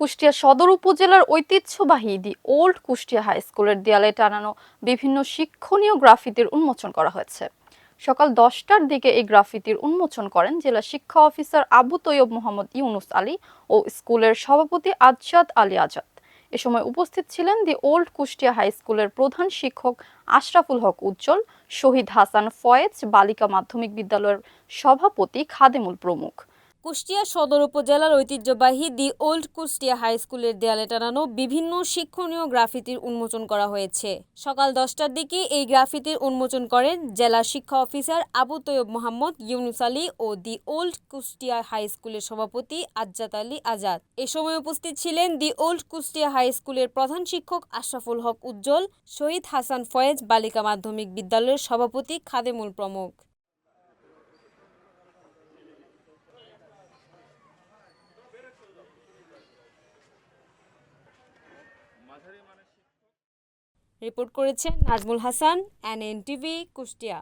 কুষ্টিয়া সদর উপজেলার ঐতিহ্যবাহী দি ওল্ড কুষ্টিয়া হাই স্কুলের দেয়ালে টানানো বিভিন্ন শিক্ষণীয় গ্রাফিতির উন্মোচন করা হয়েছে। সকাল দশটার দিকে এই গ্রাফিতির উন্মোচন করেন জেলা শিক্ষা অফিসার আবু তৈয়ব মোহাম্মদ ইউনুস আলী ও স্কুলের সভাপতি আজাদ আলী আজাদ। এ সময় উপস্থিত ছিলেন দি ওল্ড কুষ্টিয়া হাই স্কুলের প্রধান শিক্ষক আশরাফুল হক উজ্জ্বল, শহীদ হাসান ফয়েজ, বালিকা মাধ্যমিক বিদ্যালয়ের সভাপতি খাদেমুল প্রমুখ। কুষ্টিয়া সদর উপজেলার ঐতিহ্যবাহী দি ওল্ড কুষ্টিয়া হাই স্কুলের দেয়ালে টানানো বিভিন্ন শিক্ষণীয় গ্রাফিতির উন্মোচন করা হয়েছে। সকাল দশটার দিকে এই গ্রাফিতির উন্মোচন করেন জেলা শিক্ষা অফিসার আবু তৈয়ব মোহাম্মদ, ইউনুস আলী ও দি ওল্ড কুষ্টিয়া হাই স্কুলের সভাপতি আজ্জাত আলী আজাদ। এ সময় উপস্থিত ছিলেন দি ওল্ড কুষ্টিয়া হাই স্কুলের প্রধান শিক্ষক আশরাফুল হক উজ্জ্বল, শহীদ হাসান ফয়েজ, বালিকা মাধ্যমিক বিদ্যালয়ের সভাপতি খাদেমুল প্রমুখ। রিপোর্ট করেছেন Nazmul Hasan N N TV Kushtia.